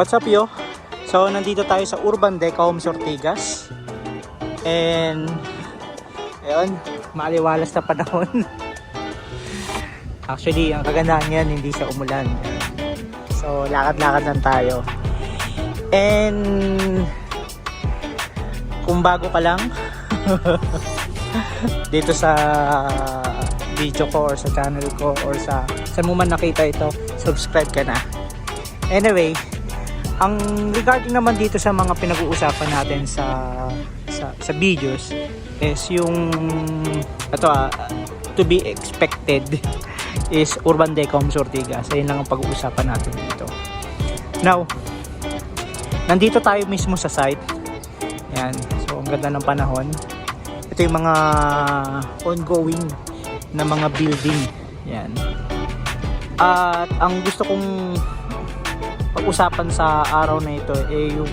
What's up yo? So nandito tayo sa Urban Deca Homes Ortigas And Ayun, maaliwalas na panahon Actually, ang kagandahan yan, hindi siya umulan So lakad-lakad lang tayo And Kung bago ka lang Dito sa video ko or sa channel ko or sa saan mo man nakita ito, subscribe ka na. Anyway, ang regarding naman dito sa mga pinag-uusapan natin sa sa, sa videos is yung ito ah, to be expected is Urban Decom Sortigas. Ayun lang ang pag-uusapan natin dito. Now, nandito tayo mismo sa site. Yan. So, ang ganda ng panahon. Ito yung mga ongoing na mga building. Yan. At ang gusto kong pag-usapan sa araw na ito ay yung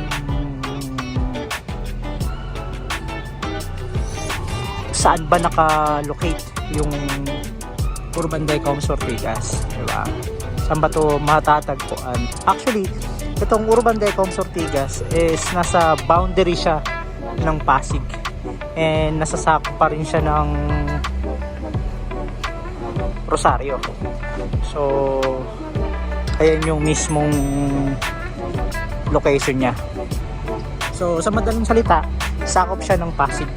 saan ba naka-locate yung Urban Decom Sortigas, di ba? Saan ba to matatagpuan? Actually, itong Urban Decom Sortigas is nasa boundary siya ng Pasig and nasasakop pa rin siya ng Rosario. So, ayan yung mismong location niya. So, sa madaling salita, sakop siya ng Pasig.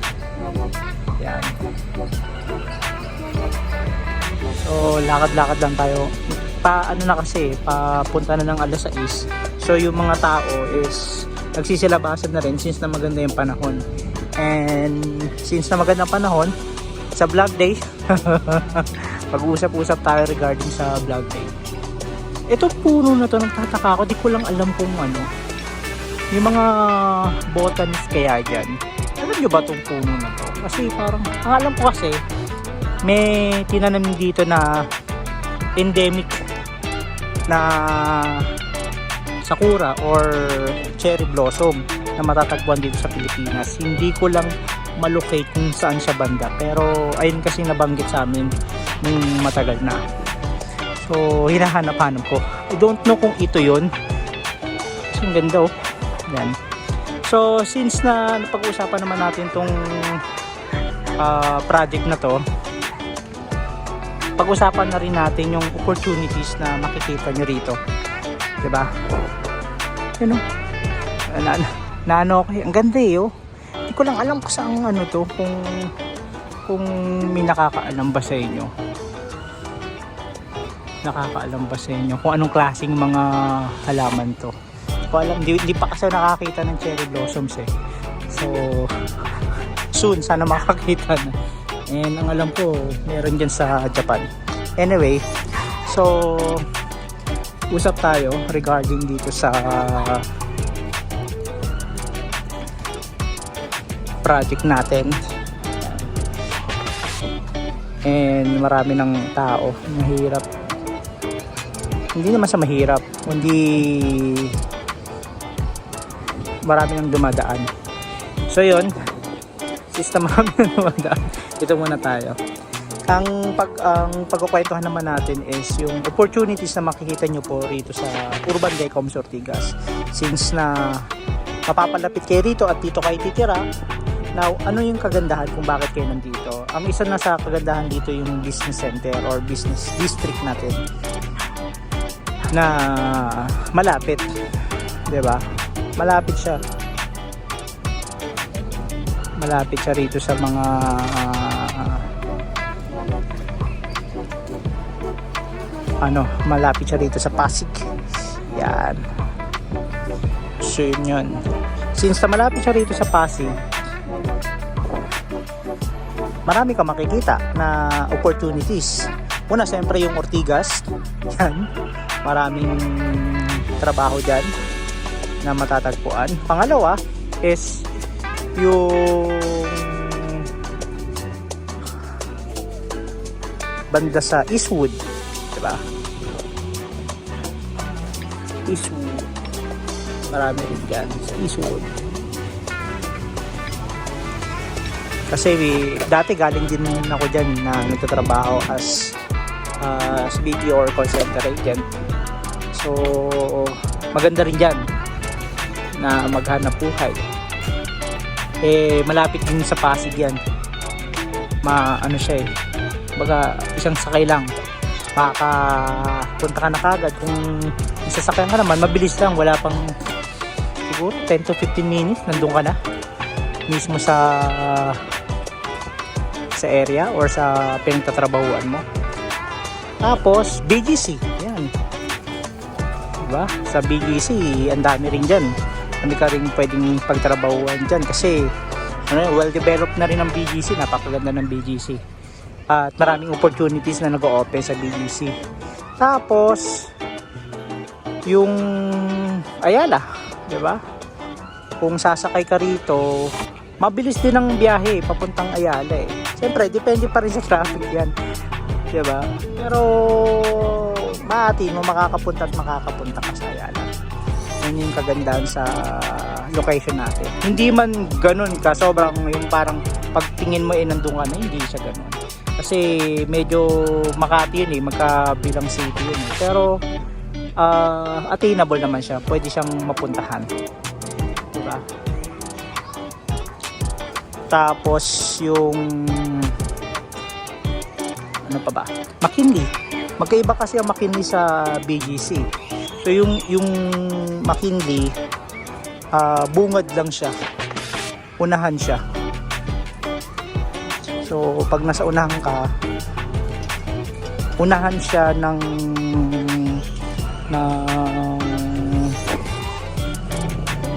Yan. So, lakad-lakad lang tayo. Pa, ano na kasi, papunta na ng alas 6. So, yung mga tao is nagsisilabasan na rin since na maganda yung panahon. And since na maganda ang panahon, sa vlog day, pag-uusap-usap tayo regarding sa vlog day. Ito puno na to, nagtataka ako, di ko lang alam kung ano. Yung mga botanist kaya dyan, alam nyo ba itong puno na to? Kasi parang, ang alam ko kasi, may tinanim dito na endemic na sakura or cherry blossom na matatagpuan dito sa Pilipinas. Hindi ko lang malocate kung saan siya banda. Pero ayun kasi nabanggit sa amin nung matagal na. So, hinahanap-hanap ko. I don't know kung ito yon Kasi ang ganda oh. Yan. So, since na napag-usapan naman natin tong ah, project na to, pag-usapan na rin natin yung opportunities na makikita nyo rito. ba? Ano? Na, na, na ano okay. Ang ganda eh oh. Hindi ko lang alam kung saan ano to kung kung may nakakaalam ba sa inyo. Nakakaalam ba sa inyo kung anong klaseng mga halaman to. Ko alam, di, di pa kasi nakakita ng cherry blossoms eh. So, soon sana makakita na. And ang alam ko, meron dyan sa Japan. Anyway, so usap tayo regarding dito sa project natin. And marami ng tao. Mahirap. Hindi naman sa mahirap. Hindi marami nang dumadaan. So yun, system marami nang dumadaan. Dito muna tayo. Ang pag ang pagkukwentuhan naman natin is yung opportunities na makikita nyo po rito sa Urban Decom Sortigas. Since na mapapalapit kayo rito at dito kayo titira, Now, ano yung kagandahan kung bakit kayo nandito? Ang isa na sa kagandahan dito yung business center or business district natin na malapit. 'Di ba? Malapit siya. Malapit siya rito sa mga ah, ano, malapit siya rito sa Pasig. Yan. So yun yun. Since na malapit siya rito sa Pasig, marami ka makikita na opportunities. Una, siyempre yung Ortigas. Yan. Maraming trabaho dyan na matatagpuan. Pangalawa is yung banda sa Eastwood. Diba? Eastwood. Marami rin dyan sa Eastwood. Kasi dati galing din ako dyan na nagtatrabaho as uh, as BPO or call center agent. So, maganda rin dyan. na maghanap buhay. Eh, malapit din sa Pasig yan. Ma, ano siya eh. Baga, isang sakay lang. Makakapunta ka na kagad. Kung isasakyan ka naman, mabilis lang. Wala pang siguro 10 to 15 minutes. Nandun ka na. Mismo sa sa area or sa pinagtatrabahuan mo. Tapos, BGC. Yan. Diba? Sa BGC, ang dami rin dyan. Hindi ka rin pwedeng pagtrabahuan dyan kasi ano, well-developed na rin ang BGC. Napakaganda ng BGC. At maraming opportunities na nag-open sa BGC. Tapos, yung Ayala, di ba? Kung sasakay ka rito, mabilis din ang biyahe papuntang Ayala eh. Siyempre, depende pa rin sa traffic yan. Di ba? Pero, maati mo makakapunta at makakapunta ka sa Ayala. Yun yung kagandahan sa location natin. Hindi man ganun ka, sobrang yung parang pagtingin mo eh nandun ka na, hindi siya ganun. Kasi medyo Makati yun eh, magkabilang city yun. Pero, ah, attainable naman siya. Pwede siyang mapuntahan. Diba? Tapos yung ano pa ba? McKinley. Magkaiba kasi ang McKinley sa BGC. So yung yung McKinley ah, bungad lang siya. Unahan siya. So pag nasa unahan ka, unahan siya ng ng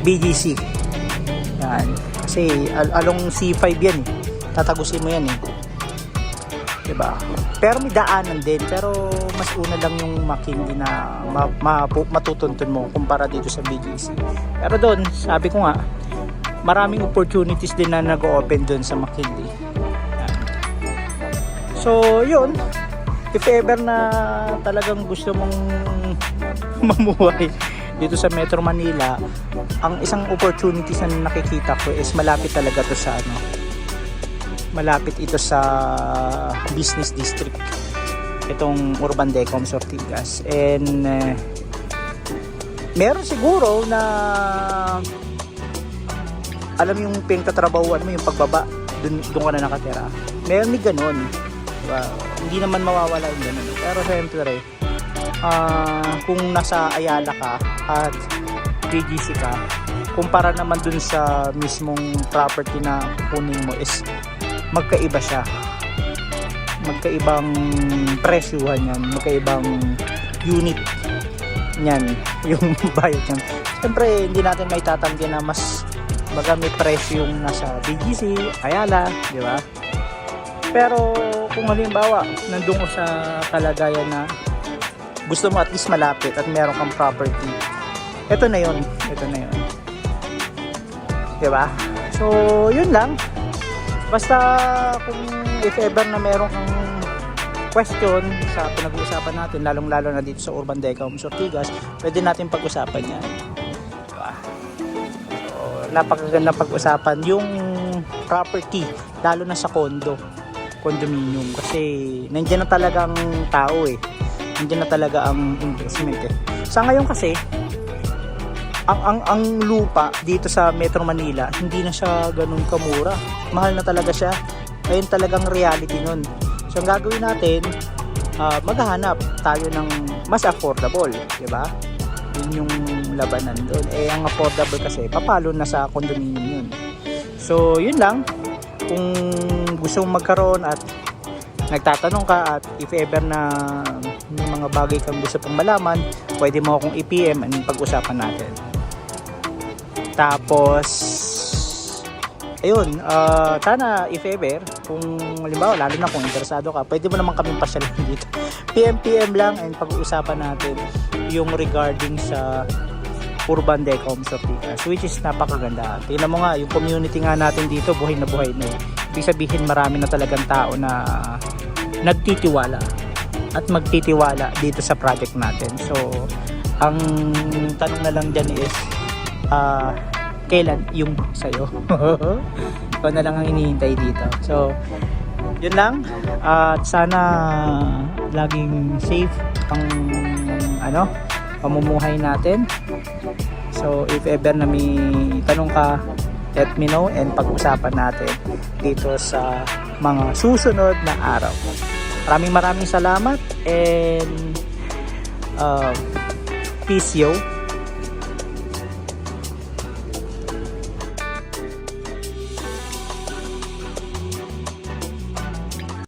BGC. Yan. Kasi al- along C5 yan eh. Tatagusin mo yan eh. 'Di ba? Pero may daanan din. Pero mas una lang yung McKinley na ma- ma- matutuntun mo kumpara dito sa BGC. Pero doon, sabi ko nga, maraming opportunities din na nag-open doon sa McKinley. So, yun. If ever na talagang gusto mong mamuhay dito sa Metro Manila, ang isang opportunities na nakikita ko is malapit talaga to sa ano, malapit ito sa business district itong Urban Decom Sortigas. And eh, meron siguro na alam yung pinagtatrabahuan mo yung pagbaba dun, dun ka na nakatira. Meron may ganun. Diba? hindi naman mawawala yung ganun. Pero syempre ah, kung nasa Ayala ka at BGC ka kumpara naman dun sa mismong property na kukunin mo is magkaiba siya magkaibang presyuhan yan magkaibang unit yan yung bayad yan siyempre hindi natin may tatanggi na mas baga may presyo yung nasa BGC, Ayala, di ba? Pero kung halimbawa nandun ko sa kalagayan na gusto mo at least malapit at meron kang property ito na yon ito na yon di ba? so yun lang Basta kung if ever na meron kang question sa pinag-uusapan natin, lalong-lalo na dito sa Urban Decom Sortigas, pwede natin pag-usapan yan. Diba? So, napakaganda pag-usapan yung property, lalo na sa condo, condominium. Kasi nandiyan na talagang tao eh. Nandiyan na talaga ang investment eh. Sa ngayon kasi, ang ang ang lupa dito sa Metro Manila hindi na siya ganun kamura. Mahal na talaga siya. Ayun talagang reality nun. So ang gagawin natin, ah, maghahanap tayo ng mas affordable, 'di ba? Yun yung labanan doon. Eh ang affordable kasi papalo na sa condominium yun. So yun lang. Kung gusto mong magkaroon at nagtatanong ka at if ever na may mga bagay kang gusto pang malaman, pwede mo akong i-PM and pag-usapan natin. Tapos, ayun, ah, sana if ever, kung halimbawa, lalo na kung interesado ka, pwede mo naman kaming pasyalan dito. PM-PM lang and pag-uusapan natin yung regarding sa Urban Decom Sortigas, which is napakaganda. Tingnan mo nga, yung community nga natin dito, buhay na buhay na eh. Ibig sabihin, marami na talagang tao na nagtitiwala at magtitiwala dito sa project natin. So, ang tanong na lang dyan is, ah, kailan yung sa'yo? Ikaw na lang ang hinihintay dito. So, yun lang. At sana laging safe ang ano, pamumuhay natin. So, if ever na may tanong ka, let me know and pag-usapan natin dito sa mga susunod na araw. Maraming maraming salamat and uh, peace yo.